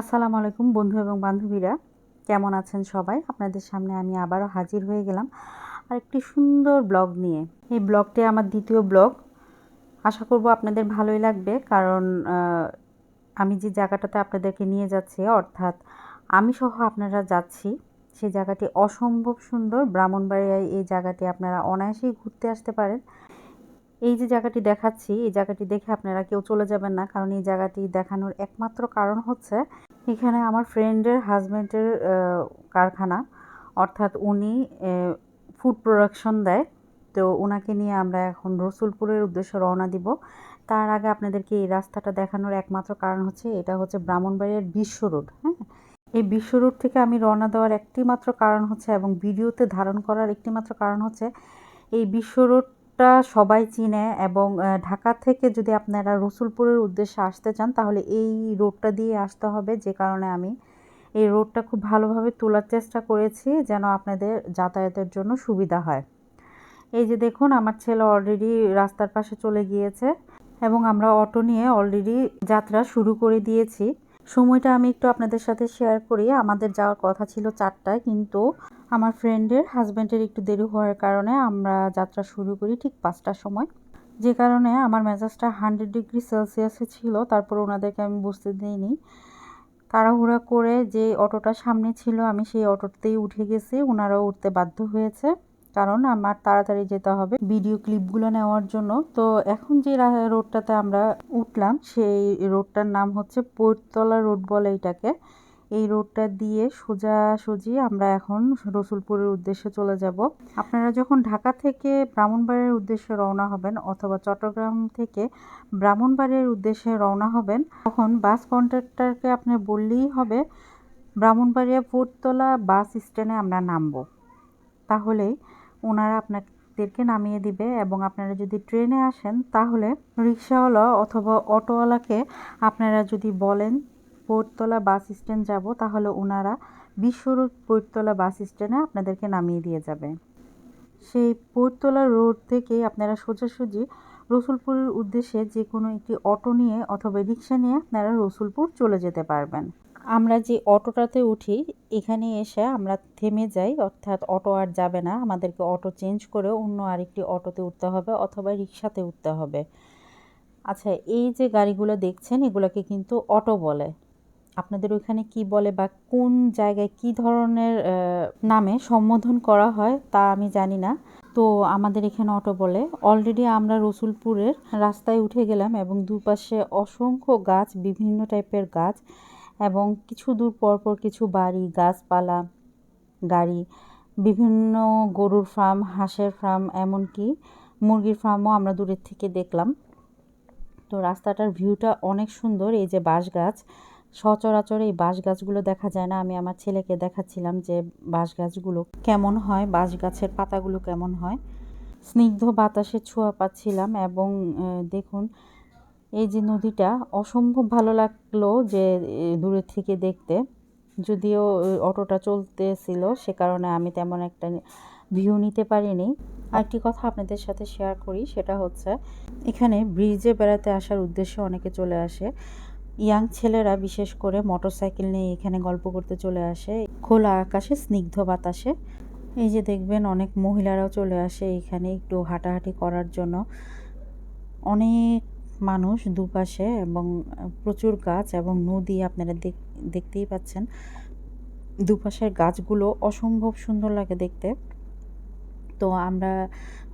আসসালামু আলাইকুম বন্ধু এবং বান্ধবীরা। কেমন আছেন সবাই? আপনাদের সামনে আমি আবারও হাজির হয়ে গেলাম আর একটি সুন্দর ব্লগ নিয়ে। এই ব্লগটি আমার দ্বিতীয় ব্লগ। আশা করব আপনাদের ভালোই লাগবে কারণ আমি যে জায়গাটাতে আপনাদেরকে নিয়ে যাচ্ছি, অর্থাৎ আমি সহ আপনারা যাচ্ছি সেই জায়গাটি অসম্ভব সুন্দর। ব্রাহ্মণবাড়িয়ায় এই জায়গাটি আপনারা অনায়াসেই ঘুরতে আসতে পারেন। এই যে জায়গাটি দেখাচ্ছি, এই জায়গাটি দেখে আপনারা কেউ চলে যাবেন না, কারণ এই জায়গাটি দেখানোর একমাত্র কারণ হচ্ছে এখানে আমার ফ্রেন্ডের হাজব্যান্ডের কারখানা। অর্থাৎ উনি ফুড প্রোডাকশন দেয়। তো ওনাকে নিয়ে আমরা এখন রসুলপুরের উদ্দেশ্যে রওনা দিব। তার আগে আপনাদেরকে এই রাস্তাটা দেখানোর একমাত্র কারণ হচ্ছে, এটা হচ্ছে ব্রাহ্মণবাড়িয়ার বিশ্ব রোড হ্যাঁ? এই বিশ্ব রোড থেকে আমি রওনা দেওয়ার একটি মাত্র কারণ হচ্ছে এবং ভিডিওতে ধারণ করার একটি মাত্র কারণ হচ্ছে, এই বিশ্ব রোডটা সবাই চিনে এবং ঢাকা থেকে যদি আপনারা রসুলপুরের উদ্দেশ্যে আসতে চান, তাহলে এই রোডটা দিয়ে আসতে হবে। যে কারণে আমি এই রোডটা খুব ভালোভাবে তোলার চেষ্টা করেছি যেন আপনাদের যাতায়াতের জন্য সুবিধা হয়। এই যে দেখুন, আমার ছেলে অলরেডি রাস্তার পাশে চলে গিয়েছে এবং আমরা অটো নিয়ে অলরেডি যাত্রা শুরু করে দিয়েছি। সময়টা আমি একটু আপনাদের সাথে শেয়ার করি। আমাদের যাওয়ার কথা ছিল চারটায়, কিন্তু আমার ফ্রেন্ডের হাজব্যান্ডের একটু দেরি হওয়ার কারণে আমরা যাত্রা শুরু করি ঠিক পাঁচটার সময়। যে কারণে আমার মেজাজটা হান্ড্রেড ডিগ্রি সেলসিয়াসে ছিল, তারপর ওনাদেরকে আমি বুঝতে দিইনি। তাড়াহুড়া করে যে অটোটা সামনে ছিল, আমি সেই অটোতেই উঠে গেছি ওনারাও উঠতে বাধ্য হয়েছে। কারণ আমার তাড়াতাড়ি যেতে হবে ভিডিও ক্লিপগুলো নেওয়ার জন্য। তো এখন যে রোডটাতে আমরা উঠলাম, সেই রোডটার নাম হচ্ছে পৈরতলা রোড বলে এটাকে। এই রোডটা দিয়ে সোজাসুজি আমরা এখন রসুলপুরের উদ্দেশ্যে চলে যাব। আপনারা যখন ঢাকা থেকে ব্রাহ্মণবাড়িয়ার উদ্দেশ্যে রওনা হবেন অথবা চট্টগ্রাম থেকে ব্রাহ্মণবাড়িয়ার উদ্দেশ্যে রওনা হবেন, তখন বাস কন্ট্রাক্টরকে আপনি বললেই হবে, ব্রাহ্মণবাড়িয়া ফুটতলা বাস স্ট্যান্ডে আমরা নামবো। তাহলেই ওনারা আপনাদেরকে নামিয়ে দিবে এবং আপনারা যদি ট্রেনে আসেন, তাহলে রিক্সাওয়ালা অথবা অটোওয়ালাকে আপনারা যদি বলেন পোর্টতলা বাস স্ট্যান্ড যাব, তাহলে ওনারা বিশ্বরূপ পোর্টতলা বাস স্ট্যান্ডে আপনাদেরকে নামিয়ে দিয়ে যাবে। সেই পোর্টতলা রোড থেকে আপনারা সোজাসুজি রসুলপুরের উদ্দেশ্যে যে কোনো একটি অটো নিয়ে অথবা রিক্সা নিয়ে আপনারা রসুলপুর চলে যেতে পারবেন। আমরা যে অটোটাতে উঠি, এখানে এসে আমরা থেমে যাই, অর্থাৎ অটো আর যাবে না, আমাদেরকে অটো চেঞ্জ করে অন্য আরেকটি অটোতে উঠতে হবে অথবা রিক্সাতে উঠতে হবে। আচ্ছা এই যে গাড়িগুলো দেখছেন, এগুলোকে কিন্তু অটো বলে। আপনাদের ওইখানে কি বলে বা কোন জায়গায় কি ধরনের নামে সম্বোধন করা হয় তা আমি জানি না। তো আমাদের এখানে অটো বলে। অলরেডি আমরা রসুলপুরের রাস্তায় উঠে গেলাম এবং দুপাশে অসংখ্য গাছ, বিভিন্ন টাইপের গাছ এবং কিছু দূর পর পর কিছু বাড়ি, গাছপালা, গাড়ি, বিভিন্ন গরুর ফার্ম হাঁসের ফার্ম এমনকি মুরগির ফার্মও আমরা দূরের থেকে দেখলাম। তো রাস্তাটার ভিউটা অনেক সুন্দর। এই যে বাঁশ গাছ সচরাচর এই বাঁশ গাছগুলো দেখা যায় না। আমি আমার ছেলেকে দেখাচ্ছিলাম যে বাঁশ গাছগুলো কেমন হয় বাঁশ গাছের পাতাগুলো কেমন হয়। স্নিগ্ধ বাতাসে ছোঁয়া পাচ্ছিলাম এবং দেখুন এই যে নদীটা অসম্ভব ভালো লাগল যে এ, দূরের থেকে দেখতে। যদিও অটোটা চলতেছিল সে কারণে আমি তেমন একটা ভিউ নিতে পারিনি। আরেকটি কথা আপনাদের সাথে শেয়ার করি সেটা হচ্ছে এখানে ব্রিজে বেড়াতে আসার উদ্দেশ্যে অনেকে চলে আসে। ইয়াং ছেলেরা বিশেষ করে মোটরসাইকেল নিয়ে এখানে গল্প করতে চলে আসে। খোলা আকাশে, স্নিগ্ধ বাতাসে। এই যে দেখবেন, অনেক মহিলারাও চলে আসে এখানে একটু হাঁটাহাঁটি করার জন্য। অনেক মানুষ দুপাশে এবং প্রচুর গাছ এবং নদী আপনারা দেখ- দেখতেই পাচ্ছেন। দুপাশের গাছগুলো অসম্ভব সুন্দর লাগে দেখতে। তো আমরা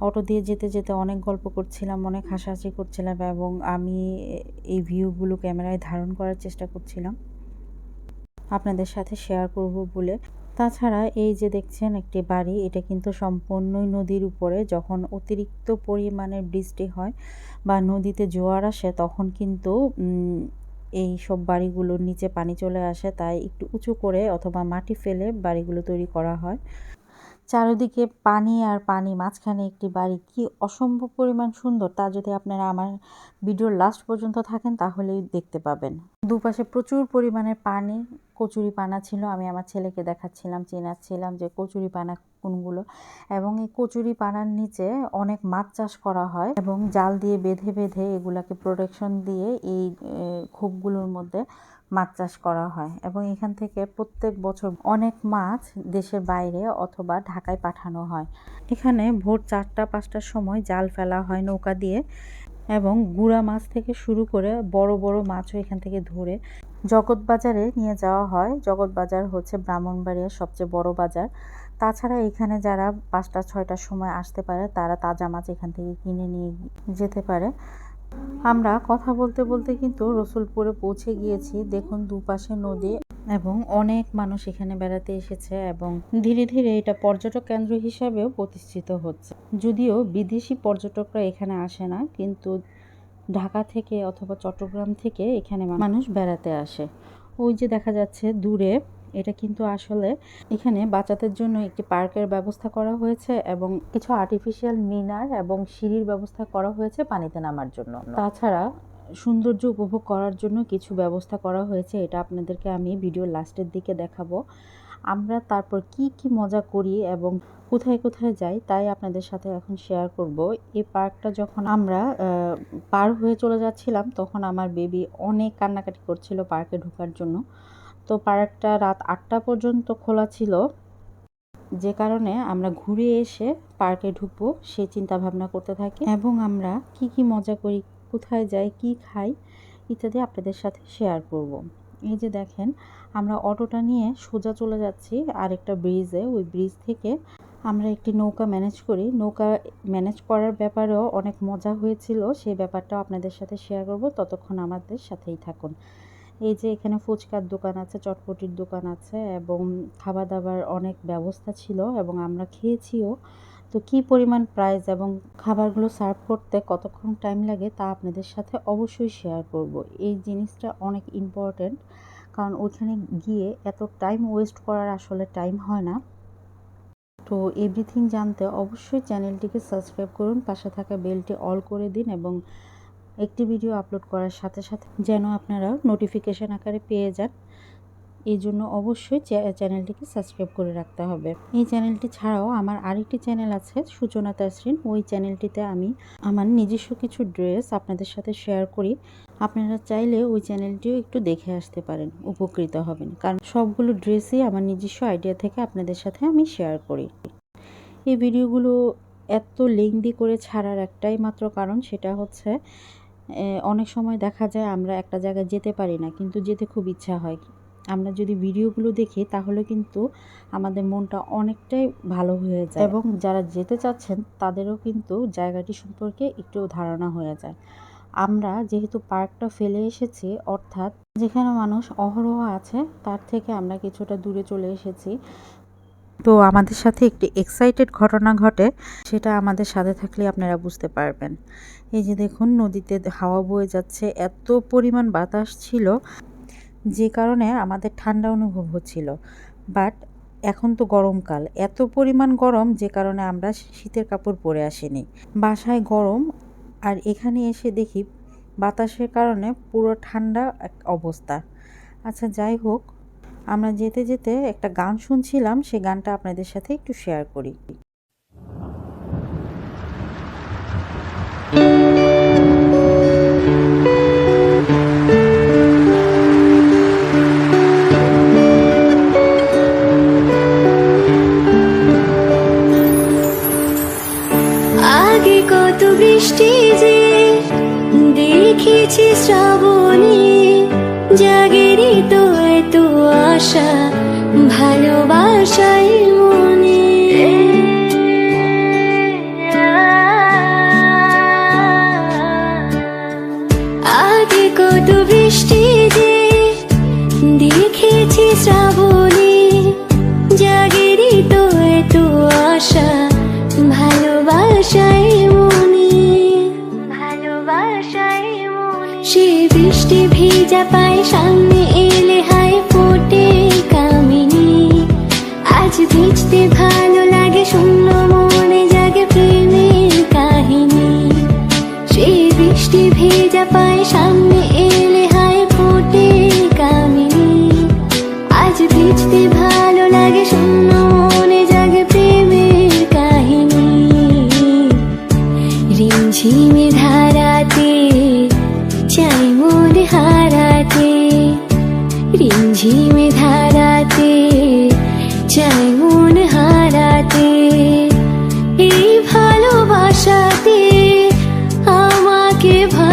অটো দিয়ে যেতে যেতে অনেক গল্প করছিলাম, অনেক হাসাহাসি করছিলাম এবং আমি এই ভিউগুলো ক্যামেরায় ধারণ করার চেষ্টা করছিলাম। আপনাদের সাথে শেয়ার করব বলে। তাছাড়া এই যে দেখছেন একটি বাড়ি, এটা কিন্তু সম্পূর্ণই নদীর উপরে। যখন অতিরিক্ত পরিমাণের বৃষ্টি হয় বা নদীতে জোয়ার আসে, তখন কিন্তু এই সব বাড়িগুলোর নিচে পানি চলে আসে। তাই একটু উঁচু করে অথবা মাটি ফেলে বাড়িগুলো তৈরি করা হয়। চারিদিকে পানি আর পানি মাঝখানে একটি বাড়ি, কি অসম্ভব পরিমাণ সুন্দর। তা যদি আপনারা আমার ভিডিওর লাস্ট পর্যন্ত থাকেন, তাহলেই দেখতে পাবেন। দুপাশে প্রচুর পরিমাণে পানি, কচুরি পানা ছিল, আমি আমার ছেলেকে দেখাচ্ছিলাম, চেনাচ্ছিলাম যে কচুরি পানা কোনগুলো। এবং এই কচুরি পানার নিচে অনেক মাছ চাষ করা হয় এবং জাল দিয়ে বেঁধে বেঁধে এগুলাকে প্রোটেকশন দিয়ে এই খোপগুলোর মধ্যে মাছ চাষ করা হয় এবং এখান থেকে প্রত্যেক বছর অনেক মাছ দেশের বাইরে অথবা ঢাকায় পাঠানো হয়। এখানে ভোর চারটা, পাঁচটার সময় জাল ফেলা হয় নৌকা দিয়ে এবং গুড়া মাছ থেকে শুরু করে বড় বড় মাছও এখান থেকে ধরে জগৎ বাজারে নিয়ে যাওয়া হয়। জগৎ বাজার হচ্ছে ব্রাহ্মণবাড়িয়ার সবচেয়ে বড় বাজার। তাছাড়া এখানে যারা পাঁচটা, ছয়টার সময় আসতে পারে, তারা তাজা মাছ এখান থেকে কিনে নিয়ে যেতে পারে। আমরা কথা বলতে বলতে কিন্তু রসুলপুরে পৌঁছে গিয়েছি। দেখুন দুপাশে নদী এবং অনেক মানুষ এখানে বেড়াতে এসেছে এবং ধীরে ধীরে এটা পর্যটক কেন্দ্র হিসাবেও প্রতিষ্ঠিত হচ্ছে। যদিও বিদেশি পর্যটকরা এখানে আসে না, কিন্তু ঢাকা থেকে অথবা চট্টগ্রাম থেকে এখানে মানুষ বেড়াতে আসে। ওই যে দেখা যাচ্ছে দূরে এটা কিন্তু আসলে এখানে বাচ্চাদের জন্য একটি পার্কের ব্যবস্থা করা হয়েছে এবং কিছু আর্টিফিশিয়াল মিনার এবং সিঁড়ির ব্যবস্থা করা হয়েছে পানিতে নামার জন্য। তাছাড়া সৌন্দর্য উপভোগ করার জন্য কিছু ব্যবস্থা করা হয়েছে, এটা আপনাদেরকে আমি ভিডিও লাস্টের দিকে দেখাবো। আমরা তারপর কি কি মজা করি এবং কোথায় কোথায় যাই তাই আপনাদের সাথে এখন শেয়ার করব। এই পার্কটা যখন আমরা পার হয়ে চলে যাচ্ছিলাম, তখন আমার বেবি অনেক কান্নাকাটি করছিল পার্কে ঢোকার জন্য। তো পার্কটা রাত আটটা পর্যন্ত খোলা ছিল। যে কারণে আমরা ঘুরে এসে পার্কে ঢুকবো সেই চিন্তা ভাবনা করতে থাকি। এবং আমরা কি কি মজা করি, কোথায় যাই, কি খাই ইত্যাদি আপনাদের সাথে শেয়ার করব। এই যে দেখেন, আমরা অটোটা নিয়ে সোজা চলে যাচ্ছি আরেকটা ব্রিজে ওই ব্রিজ থেকে আমরা একটি নৌকা ম্যানেজ করি। নৌকা ম্যানেজ করার ব্যাপারেও অনেক মজা হয়েছিল। সেই ব্যাপারটাও আপনাদের সাথে শেয়ার করব। ততক্ষণ আমাদের সাথেই থাকুন। এই যে এখানে ফুচকার দোকান আছে, চটপটির দোকান আছে এবং খাবার দাবার অনেক ব্যবস্থা ছিল এবং আমরা খেয়েছিও। তো কি পরিমাণ প্রাইস এবং খাবারগুলো সার্ভ করতে কতক্ষণ টাইম লাগে তা আপনাদের সাথে অবশ্যই শেয়ার করব। এই জিনিসটা অনেক ইম্পর্ট্যান্ট কারণ ওইখানে গিয়ে এত টাইম ওয়েস্ট করার আসলে টাইম হয় না। তো এভরিথিং জানতে অবশ্যই চ্যানেলটিকে সাবস্ক্রাইব করুন, পাশে থাকা বেলটি অল করে দিন এবং একটি ভিডিও আপলোড করার সাথে সাথে যেন আপনারা নোটিফিকেশান আকারে পেয়ে যান। এই জন্য অবশ্যই চ্যানেলটিকে সাবস্ক্রাইব করে রাখতে হবে। এই চ্যানেলটি ছাড়াও আমার আরেকটি চ্যানেল আছে, সূচনা তাসরিন। ওই চ্যানেলটিতে আমি আমার নিজস্ব কিছু ড্রেস আপনাদের সাথে শেয়ার করি। আপনারা চাইলে ওই চ্যানেলটিও একটু দেখে আসতে পারেন, উপকৃত হবেন। কারণ সবগুলো ড্রেসই আমার নিজস্ব আইডিয়া থেকে আপনাদের সাথে আমি শেয়ার করি। এই ভিডিওগুলো এত লেংদি করে ছাড়ার একটাই মাত্র কারণ সেটা হচ্ছে অনেক সময় দেখা যায় আমরা একটা জায়গায় যেতে পারি না, কিন্তু যেতে খুব ইচ্ছা হয়। আমরা যদি ভিডিওগুলো দেখি, তাহলে কিন্তু আমাদের মনটা অনেকটাই ভালো হয়ে যায়। এবং যারা যেতে চাচ্ছেন, তাদেরও কিন্তু জায়গাটি সম্পর্কে একটু ধারণা হয়ে যায়। আমরা যেহেতু পার্কটা ফেলে এসেছি, অর্থাৎ যেখানে মানুষ অহরহ আছে, তার থেকে আমরা কিছুটা দূরে চলে এসেছি। তো আমাদের সাথে একটি এক্সাইটেড ঘটনা ঘটে, সেটা আমাদের সাথে থাকলে আপনারা বুঝতে পারবেন। এই যে দেখুন, নদীতে হাওয়া বয়ে যাচ্ছে, এত পরিমাণ বাতাস ছিল যে কারণে আমাদের ঠান্ডা অনুভব হচ্ছিল। বাট এখন তো গরমকাল, এত পরিমাণ গরম যে কারণে আমরা শীতের কাপড় পরে আসিনি। বাসায় গরম, আর এখানে এসে দেখি বাতাসের কারণে পুরো ঠান্ডা এক অবস্থা। আচ্ছা যাই হোক, আমরা যেতে যেতে একটা গান শুনছিলাম, সে গানটা আপনাদের সাথে একটু শেয়ার করি। বৃষ্টি যে দেখেছি শ্রাবণী জাগেরি তো এত আশা ভালোবাসাই মনে। ভেজা পায় সামনে এলে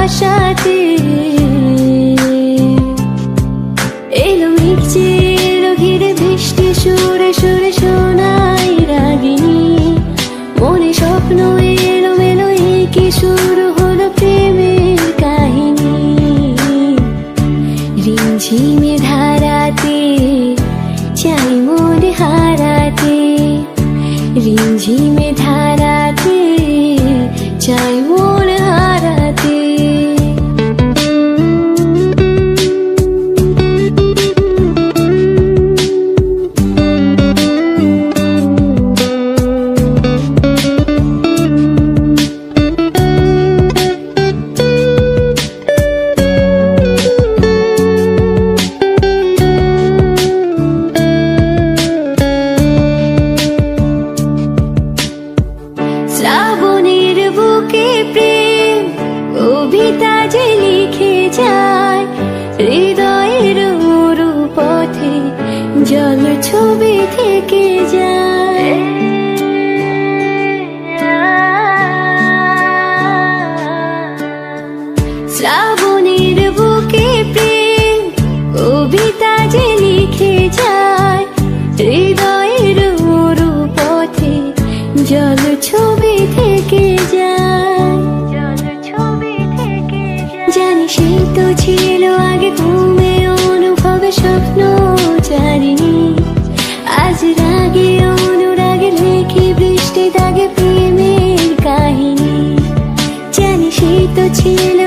आशाची সে তো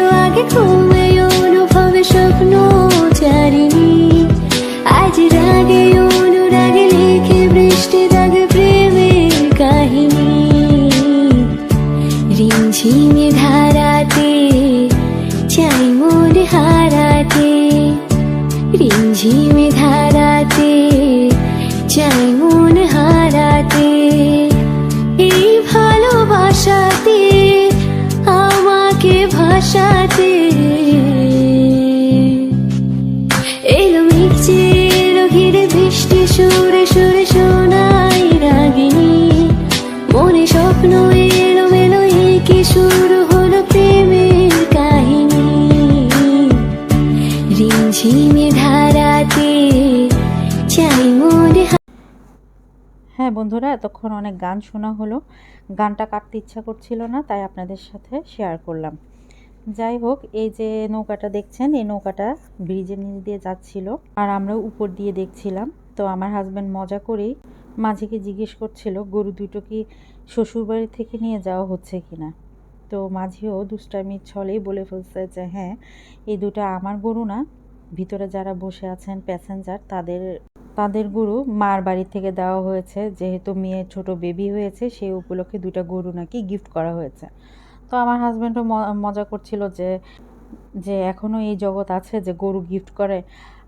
এলো মির্চে এলো ঘিরে বৃষ্টি সুরে সুরে শোনাই রাগিনী মনে স্বপ্ন এলো মেলো কি শুরু হলো প্রেমের কাহিনী। রিমঝিমে ধারাতে চাই মনে হ্যাঁ বন্ধুরা, এতক্ষণ অনেক গান শোনা হলো। গানটা কাটতে ইচ্ছা করছিল না, তাই আপনাদের সাথে শেয়ার করলাম। যাই হোক, এই যে নৌকাটা দেখছেন, এই নৌকাটা ব্রিজের নিচ দিয়ে যাচ্ছিল আর আমরা উপর দিয়ে দেখছিলাম। তো আমার হাজব্যান্ড মজা করেই মাঝিকে জিজ্ঞেস করছিল, গরু দুটো কি শ্বশুরবাড়ি থেকে নিয়ে যাওয়া হচ্ছে কিনা? তো মাঝিও দুষ্টামির ছলেই বলে ফেলছে যে হ্যাঁ এই দুটো আমার গরু না। ভিতরে যারা বসে আছেন প্যাসেঞ্জার তাদের তাদের গরু মার বাড়ি থেকে দেওয়া হয়েছে। যেহেতু মেয়ের ছোট বেবি হয়েছে সেই উপলক্ষে দুইটা গরু নাকি গিফট করা হয়েছে। তো আমার হাজব্যান্ডও মজা করছিল যে যে এখনও এই জগৎ আছে যে গরু গিফট করে।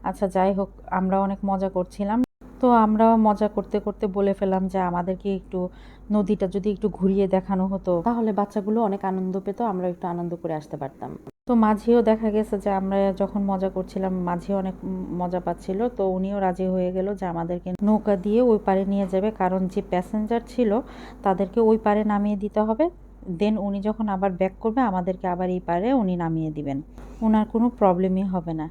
আচ্ছা যাই হোক আমরা অনেক মজা করছিলাম। তো আমরাও মজা করতে করতে বলে ফেলাম যে আমাদেরকে একটু নদীটা যদি একটু ঘুরিয়ে দেখানো হতো। তাহলে বাচ্চাগুলো অনেক আনন্দ পেত আমরা একটু আনন্দ করে আসতে পারতাম। তো মাঝিও দেখা গেছে যে আমরা যখন মজা করছিলাম মাঝি অনেক মজা পাচ্ছিল। তো উনিও রাজি হয়ে গেল যে আমাদেরকে নৌকা দিয়ে ওই পারে নিয়ে যাবে। কারণ যে প্যাসেঞ্জার ছিল তাদেরকে ওই পারে নামিয়ে দিতে হবে। দেন উনি যখন আবার ব্যাক করবে, আমাদেরকে আবার এই পারে উনি নামিয়ে দিবেন। ওনার কোনো প্রবলেমই হবে না।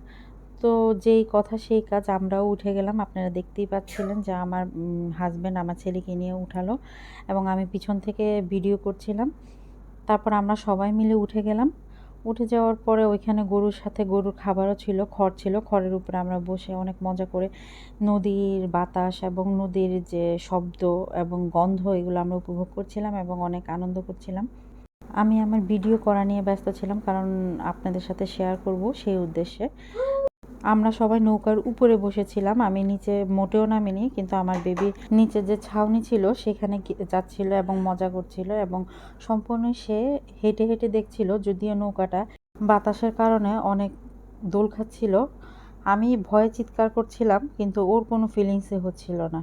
তো যেই কথা, সেই কাজ আমরাও উঠে গেলাম। আপনারা দেখতেই পাচ্ছিলেন যে আমার হাজব্যান্ড আমার ছেলেকে নিয়ে উঠালো এবং আমি পিছন থেকে ভিডিও করছিলাম। তারপর আমরা সবাই মিলে উঠে গেলাম। উঠে যাওয়ার পরে ওইখানে গরুর সাথে গরুর খাবারও ছিল, খড় ছিল। খড়ের উপরে আমরা বসে অনেক মজা করে নদীর বাতাস এবং নদীর যে শব্দ এবং গন্ধ, এগুলো আমরা উপভোগ করছিলাম এবং অনেক আনন্দ করছিলাম। আমি আমার ভিডিও করা নিয়ে ব্যস্ত ছিলাম, কারণ আপনাদের সাথে শেয়ার করব সেই উদ্দেশ্যে। আমরা সবাই নৌকার উপরে বসেছিলাম, আমি নিচে মোটেও নামিনি, কিন্তু আমার বেবি নিচে যে ছাউনি ছিল সেখানে যাচ্ছিল এবং মজা করছিল এবং সম্পূর্ণ সে হেঁটে হেঁটে দেখছিল, যদিও নৌকাটা বাতাসের কারণে অনেক দোল খাচ্ছিল। আমি ভয়ে চিৎকার করছিলাম, কিন্তু ওর কোনো ফিলিংসই হচ্ছিল না।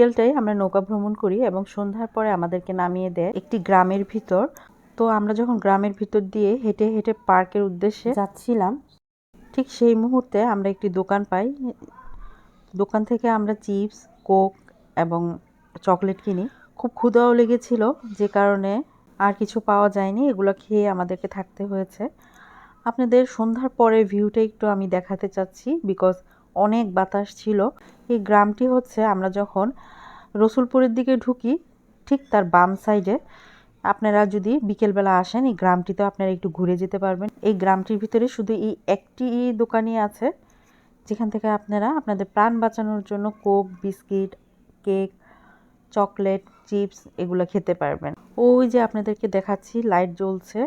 বিকেলটাই আমরা নৌকা ভ্রমণ করি এবং সন্ধ্যার পরে আমাদেরকে নামিয়ে দেয় একটি গ্রামের ভিতর। তো আমরা যখন গ্রামের ভিতর দিয়ে হেঁটে হেঁটে পার্কের উদ্দেশ্যে যাচ্ছিলাম, ঠিক সেই মুহূর্তে আমরা একটি দোকান পাই। দোকান থেকে আমরা চিপস, কোক এবং চকলেট কিনি। খুব ক্ষুধাও লেগেছিল, যে কারণে আর কিছু পাওয়া যায়নি, এগুলো খেয়ে আমাদেরকে থাকতে হয়েছে। আপনাদের সন্ধ্যার পরে ভিউটা একটু আমি দেখাতে চাচ্ছি বিকজ অনেক বাতাস ছিল। এই গ্রামটি হচ্ছে আমরা যখন রসুলপুরের দিকে ঢুকি, ঠিক তার বাম সাইডে। আপনারা যদি বিকেলবেলা আসেন, এই গ্রামটিতে আপনারা একটু ঘুরে যেতে পারবেন। এই গ্রামটির ভিতরে শুধু এই একটি দোকানই আছে, যেখান থেকে আপনারা আপনাদের প্রাণ বাঁচানোর জন্য coke, biscuit, cake, chocolate, chips এগুলো খেতে পারবেন। ওই যে আপনাদেরকে দেখাচ্ছি, লাইট জ্বলছে।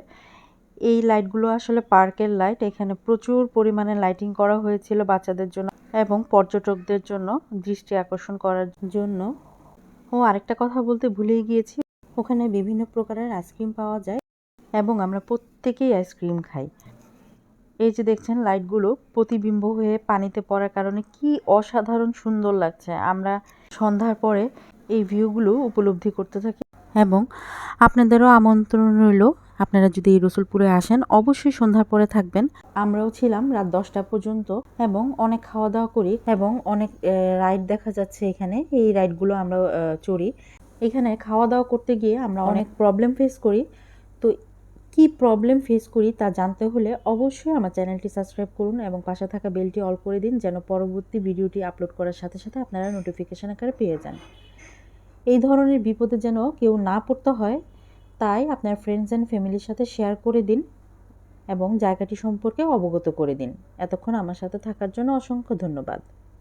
এই লাইটগুলো আসলে পার্কের লাইট, এখানে প্রচুর পরিমাণে লাইটিং করা হয়েছিল বাচ্চাদের জন্য এবং পর্যটকদের জন্য দৃষ্টি আকর্ষণ করার জন্য। ও আরেকটা কথা বলতে ভুলেই গিয়েছি, ওখানে বিভিন্ন প্রকারের আইসক্রিম পাওয়া যায় এবং আমরা প্রত্যেকেই আইসক্রিম খাই। এই যে দেখছেন লাইটগুলো প্রতিবিম্ব হয়ে পানিতে পড়ার কারণে কি অসাধারণ সুন্দর লাগছে। আমরা সন্ধ্যার পরে এই ভিউগুলো উপলব্ধি করতে থাকি এবং আপনাদেরও আমন্ত্রণ রইল আপনারা যদি এই রসুলপুরে আসেন অবশ্যই সন্ধ্যার পরে থাকবেন। আমরাও ছিলাম রাত দশটা পর্যন্ত এবং অনেক খাওয়া দাওয়া করি এবং অনেক রাইড দেখা যাচ্ছে এখানে। এই রাইডগুলো আমরা চড়ি। এখানে খাওয়া দাওয়া করতে গিয়ে আমরা অনেক প্রবলেম ফেস করি। তো কি প্রবলেম ফেস করি তা জানতে হলে অবশ্যই আমার চ্যানেলটি সাবস্ক্রাইব করুন এবং পাশে থাকা বেলটি অল করে দিন যেন পরবর্তী ভিডিওটি আপলোড করার সাথে সাথে আপনারা নোটিফিকেশন আকারে পেয়ে যান। এই ধরনের বিপদে যেন কেউ না পড়তে হয় তাই আপনার ফ্রেন্ডস অ্যান্ড ফ্যামিলির সাথে শেয়ার করে দিন এবং জায়গাটি সম্পর্কে অবগত করে দিন। এতক্ষণ আমার সাথে থাকার জন্য অসংখ্য ধন্যবাদ।